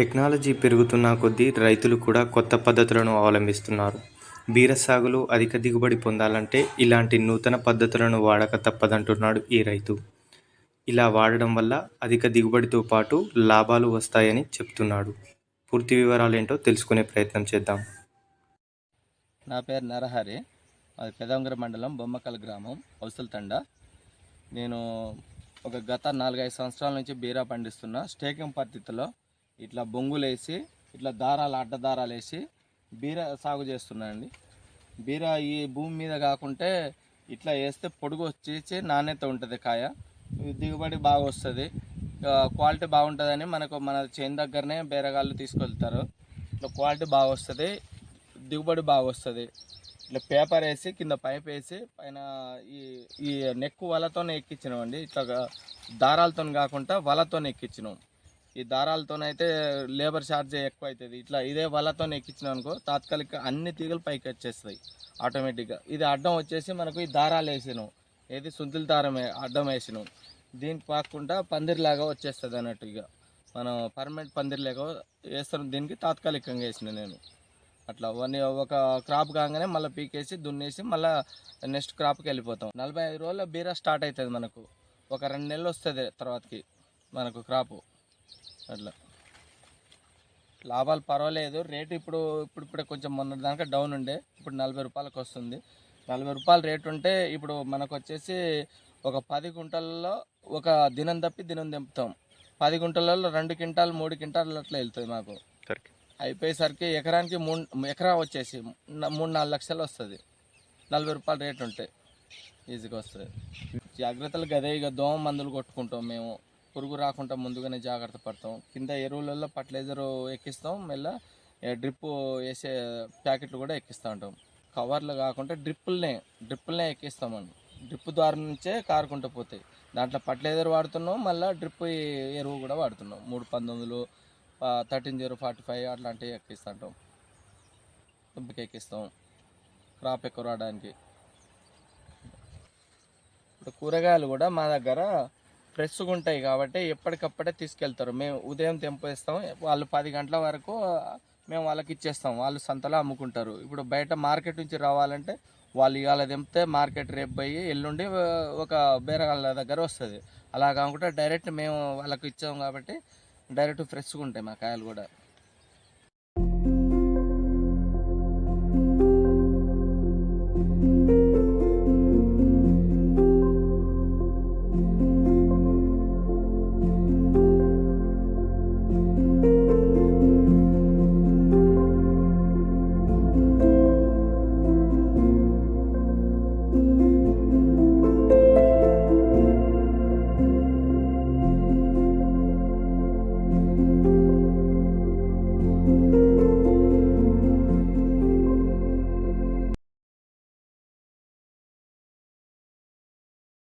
Technology పెరుగుతున్న కొద్దీ రైతులు కూడా కొత్త పద్ధతులను అవలంబిస్తున్నారు. బీర సాగులో అధిక దిగుబడి పొందాలంటే ఇలాంటి నూతన పద్ధతులను వాడక తప్పదంటున్నాడు ఈ రైతు. ఇలా వాడడం వల్ల అధిక దిగుబడితో పాటు లాభాలు వస్తాయని చెప్తున్నాడు. పూర్తి వివరాలు ఏంటో తెలుసుకునే ప్రయత్నం చేద్దాం. నా పేరు నరహరి. అది పెదంగర మండలం బొమ్మకల్ గ్రామం తండ నేను ఒక గత నాలుగైదు సంవత్సరాల నుంచి బీరా పండిస్తున్నా. స్టేకింగ్ పద్ధతిలో ఇట్లా బొంగులేసి ఇట్లా దారాలు అడ్డదారాలు వేసి బీరా సాగు చేస్తున్నా బీర బీరా ఈ భూమి మీద కాకుంటే ఇట్లా వేస్తే పొడుగు వచ్చేసి నాణ్యత ఉంటుంది కాయ. దిగుబడి బాగా వస్తుంది. క్వాలిటీ బాగుంటుందని మనకు మన చేను దగ్గరనే బీరగాళ్ళు తీసుకెళ్తారు. ఇట్లా క్వాలిటీ బాగా వస్తుంది దిగుబడి బాగా వస్తుంది. ఇట్లా పేపర్ వేసి కింద పైప్ వేసి పైన ఈ ఈ నెక్కు వలతోనే ఎక్కించినాం అండి ఇట్లా దారాలతో కాకుండా వలతోనే ఎక్కించినాం. ఈ దారాలతోనైతే లేబర్ ఛార్జ్ ఎక్కువ అవుతుంది ఇట్లా ఇదే వలతో ఎక్కించినాం అనుకో తాత్కాలిక అన్ని తీగలు పైకి వచ్చేస్తాయి ఆటోమేటిక్గా. ఇది అడ్డం వచ్చేసి మనకు ఈ దారాలు వేసినాం. ఏది? సుంతుల దారం అడ్డం వేసినాం. దీనికి పాకుండా పందిరిలాగా వచ్చేస్తుంది అన్నట్టు ఇక మనం పర్మనెంట్ పందిరిలాగా వేస్తాం. దీనికి తాత్కాలికంగా వేసిన నేను. అట్లా వన్ ఒక క్రాప్ కాగానే మళ్ళీ పీకేసి దున్నేసి మళ్ళీ నెక్స్ట్ క్రాప్కి వెళ్ళిపోతాం. నలభై ఐదు రోజుల బీరా స్టార్ట్ అవుతుంది మనకు. ఒక రెండు నెలలు వస్తుంది తర్వాతకి మనకు క్రాపు. అట్లా. లాభాలు పర్వాలేదు. రేటు ఇప్పుడు ఇప్పుడు ఇప్పుడే కొంచెం మొన్న దాకా డౌన్ ఉండే. ఇప్పుడు నలభై రూపాయలకు వస్తుంది. నలభై రూపాయల రేటు ఉంటే ఇప్పుడు మనకు వచ్చేసి ఒక పది గుంటల్లో ఒక దినం తప్పి దినం తెంపుతాం. పది గుంటలలో రెండు క్వింటాలు మూడు క్వింటాలు అట్లా వెళ్తుంది మాకు. అయిపోయేసరికి ఎకరానికి మూడు ఎకరా వచ్చేసి మూడు నాలుగు లక్షలు వస్తుంది. నలభై రూపాయల రేటు ఉంటే ఈజీగా వస్తుంది. జాగ్రత్తలు గదే ఇక దోమ మందులు కొట్టుకుంటాం మేము. పురుగు రాకుండా ముందుగానే జాగ్రత్త పడతాం. కింద ఎరువులలో ఫర్టిలైజర్ ఎక్కిస్తాం. మళ్ళీ డ్రిప్ వేసే ప్యాకెట్లు కూడా ఎక్కిస్తూ ఉంటాం. కవర్లు కాకుండా డ్రిప్పులనే డ్రిప్పులనే ఎక్కిస్తామండి. డ్రిప్ ద్వారా నుంచే కారుకుంటూ పోతాయి. దాంట్లో ఫర్టిలైజర్ వాడుతున్నాం. మళ్ళీ డ్రిప్ ఎరువు కూడా వాడుతున్నాం. మూడు పంతొమ్మిదిలు థర్టీన్ జీరో ఫార్టీ ఫైవ్ అట్లాంటివి ఎక్కిస్తుంటాం దుంపకి ఎక్కిస్తాం. క్రాప్ ఎక్కువ రావడానికి. ఇప్పుడు కూరగాయలు కూడా మా దగ్గర ఫ్రెష్గా ఉంటాయి కాబట్టి ఎప్పటికప్పుడే తీసుకెళ్తారు. మేము ఉదయం తెంపేస్తాం. వాళ్ళు పది గంటల వరకు మేము వాళ్ళకి ఇచ్చేస్తాం వాళ్ళు సంతలో అమ్ముకుంటారు. ఇప్పుడు బయట మార్కెట్ నుంచి రావాలంటే వాళ్ళు ఇవాళ తెంపితే మార్కెట్ రేపు పోయి ఎల్లుండి ఒక బేరగాళ్ళ దగ్గర వస్తుంది. అలా కాకుండా డైరెక్ట్ మేము వాళ్ళకి ఇచ్చాం కాబట్టి డైరెక్ట్ ఫ్రెష్గా ఉంటాయి మా కాయలు కూడా.